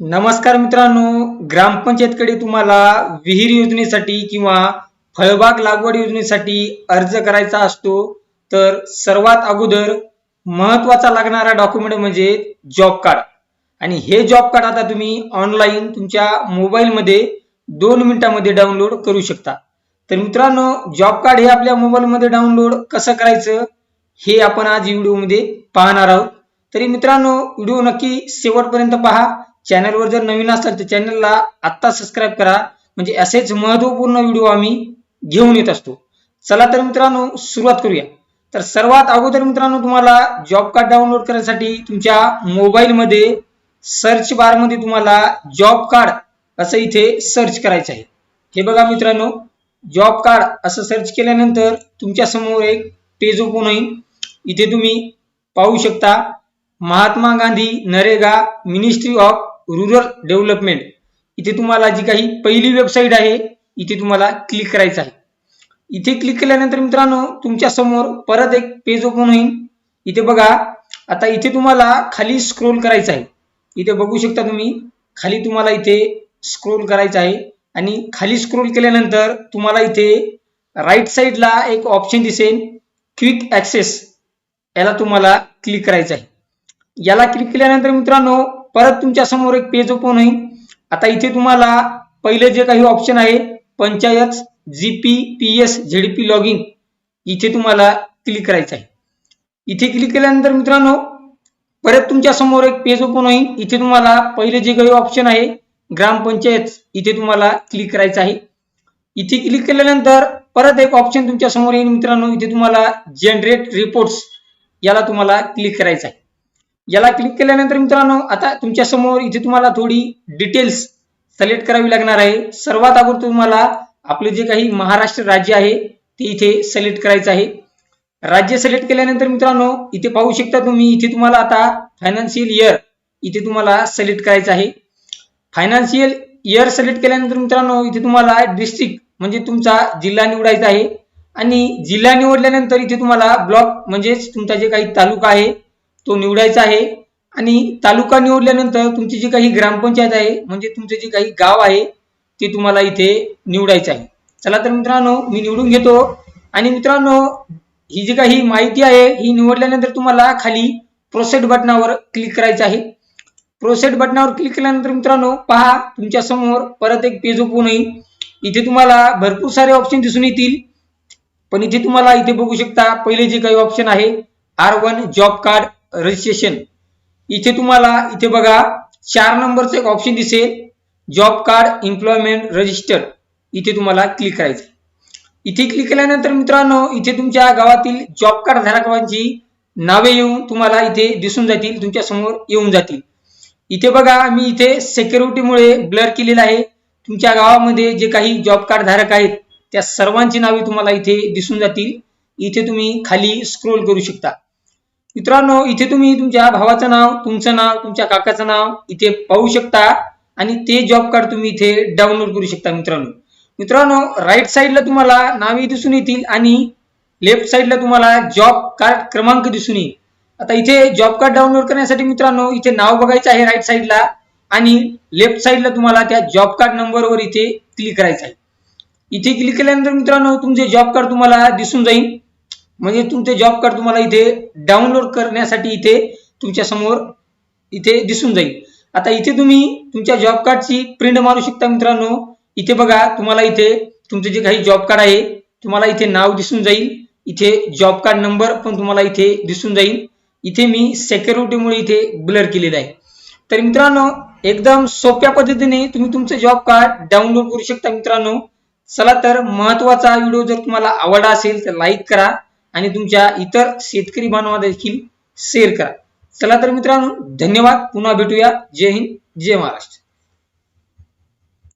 नमस्कार मित्रांनो ग्रामपंचायतकडे तुम्हाला विहीर योजनेसाठी किंवा फळबाग लागवड योजनेसाठी अर्ज करायचा असतो तर सर्वात अगोदर महत्त्वाचा लागणारा डॉक्युमेंट म्हणजे जॉब कार्ड. आणि हे जॉब कार्ड आता तुम्ही ऑनलाईन तुमच्या मोबाईलमध्ये दोन मिनिटांमध्ये डाउनलोड करू शकता. तर मित्रांनो जॉब कार्ड हे आपल्या मोबाईलमध्ये डाउनलोड कसं करायचं हे आपण आज व्हिडिओमध्ये पाहणार आहोत. तरी मित्रांनो व्हिडिओ नक्की शेवटपर्यंत पहा. चॅनलवर जर नवीन असाल तर चॅनलला आत्ता सबस्क्राईब करा. म्हणजे असेच महत्त्वपूर्ण व्हिडिओ आम्ही घेऊन येत असतो. चला तर मित्रांनो सुरुवात करूया. तर सर्वात अगोदर मित्रांनो तुम्हाला जॉब कार्ड डाउनलोड करण्यासाठी तुमच्या मोबाईलमध्ये सर्च बारमध्ये तुम्हाला जॉब कार्ड असं इथे सर्च करायचं आहे. हे बघा मित्रांनो जॉब कार्ड असं सर्च केल्यानंतर तुमच्यासमोर एक पेज ओपन होईल. इथे तुम्ही पाहू शकता Mahatma Gandhi NREGA ministry of rural development इथे तुम्हाला जी काही पहिली वेबसाईट आहे इथे तुम्हाला क्लिक करायचं आहे. इथे क्लिक केल्यानंतर मित्रांनो तुमच्यासमोर परत एक पेज ओपन होईल. इथे बघा आता इथे तुम्हाला खाली स्क्रोल करायचं आहे. इथे बघू शकता तुम्ही खाली तुम्हाला इथे स्क्रोल करायचं आहे. आणि खाली स्क्रोल केल्यानंतर तुम्हाला इथे राईट साईडला एक ऑप्शन दिसेल क्विक ऍक्सेस याला तुम्हाला क्लिक करायचं आहे. याला क्लिक केल्यानंतर मित्रांनो परत तुमच्यासमोर एक पेज ओपन होईल. आता इथे तुम्हाला पहिले जे काही ऑप्शन आहे panchayat GP P S ZP log in इथे तुम्हाला क्लिक करायचं आहे. इथे क्लिक केल्यानंतर मित्रांनो परत तुमच्यासमोर एक पेज ओपन होईल. इथे तुम्हाला पहिले जे काही ऑप्शन आहे ग्रामपंचायत इथे तुम्हाला क्लिक करायचं आहे. इथे क्लिक केल्यानंतर परत एक ऑप्शन तुमच्यासमोर येईल मित्रांनो. इथे तुम्हाला जनरेट रिपोर्ट्स याला तुम्हाला क्लिक करायचं आहे. याला क्लिक केल्यानंतर मित्रांनो आता तुमच्यासमोर इथे तुम्हाला थोडी डिटेल्स सिलेक्ट करावी लागणार आहे. सर्वात अगोदर तुम्हाला आपले जे काही महाराष्ट्र राज्य आहे ते इथे सिलेक्ट करायचं आहे. राज्य सिलेक्ट केल्यानंतर मित्रांनो इथे पाहू शकता तुम्ही इथे तुम्हाला आता फायनान्शियल इयर इथे तुम्हाला सिलेक्ट करायचं आहे. फायनान्शियल इयर सिलेक्ट केल्यानंतर मित्रांनो इथे तुम्हाला डिस्ट्रिक्ट म्हणजे तुमचा जिल्हा निवडायचा आहे. आणि जिल्हा निवडल्यानंतर इथे तुम्हाला ब्लॉक म्हणजेच तुमचा जे काही तालुका आहे तो निवडायचा आहे. आणि तालुका निवडल्यानंतर तुमची जी काही ग्रामपंचायत आहे म्हणजे तुमचे जे काही गाव आहे ते तुम्हाला इथे निवडायचं आहे. चला तर मित्रांनो मी निवडून घेतो. आणि मित्रांनो ही जी काही माहिती आहे ही निवडल्यानंतर तुम्हाला खाली प्रोसेट बटनावर क्लिक करायचं आहे. प्रोसेट बटनावर क्लिक केल्यानंतर मित्रांनो पहा तुमच्यासमोर परत एक पेज ओपन होईल. इथे तुम्हाला भरपूर सारे ऑप्शन दिसून येतील. पण इथे तुम्हाला इथे बघू शकता पहिले जे काही ऑप्शन आहे R one job card registration इथे तुम्हाला इथे बघा चार नंबरचं एक ऑप्शन दिसेल. जॉब कार्ड एम्प्लॉयमेंट रजिस्टर इथे तुम्हाला क्लिक करायचं इथे क्लिक केल्यानंतर मित्रांनो इथे तुमच्या गावातील जॉब कार्ड धारकांची नावे येऊन तुम्हाला इथे दिसून जातील तुमच्यासमोर येऊन जातील. इथे बघा मी इथे सिक्युरिटीमुळे ब्लर केलेलं आहे. तुमच्या गावामध्ये जे काही जॉब कार्ड धारक आहेत त्या सर्वांची नावे तुम्हाला इथे दिसून जातील. इथे तुम्ही खाली स्क्रोल करू शकता. मित्रांनो इथे तुम्ही तुमच्या भावाचं नाव तुमचं नाव तुमच्या काकाचं नाव इथे पाहू शकता आणि ते जॉब कार्ड तुम्ही इथे डाउनलोड करू शकता मित्रांनो. मित्रांनो राईट साईडला तुम्हाला नावे दिसून येतील आणि लेफ्ट साईडला तुम्हाला जॉब कार्ड क्रमांक दिसून येईल. आता इथे जॉब कार्ड डाउनलोड करण्यासाठी मित्रांनो इथे नाव बघायचं आहे राईट साईडला आणि लेफ्ट साईडला तुम्हाला त्या जॉब कार्ड नंबरवर इथे क्लिक करायचं आहे. इथे क्लिक केल्यानंतर मित्रांनो तुमचे जॉब कार्ड तुम्हाला दिसून जाईल. म्हणजे तुमचे जॉब कार्ड तुम्हाला इथे डाउनलोड करण्यासाठी इथे तुमच्यासमोर इथे दिसून जाईल. आता इथे तुम्ही तुमच्या जॉब कार्डची प्रिंट मारू शकता मित्रांनो. इथे बघा तुम्हाला इथे तुमचे जे काही जॉब कार्ड आहे तुम्हाला इथे नाव दिसून जाईल. इथे जॉब कार्ड नंबर पण तुम्हाला इथे दिसून जाईल. इथे मी सेक्युरिटीमुळे इथे ब्लर केलेलं आहे. तर मित्रांनो एकदम सोप्या पद्धतीने तुम्ही तुमचं जॉब कार्ड डाउनलोड करू शकता मित्रांनो. चला तर महत्त्वाचा व्हिडिओ जर तुम्हाला आवडला असेल तर लाईक करा. आणि तुमच्या इतर शेतकरी बांधवांना देखील शेअर करा. चला तर मित्रांनो धन्यवाद. पुन्हा भेटूया. जय हिंद. जय महाराष्ट्र.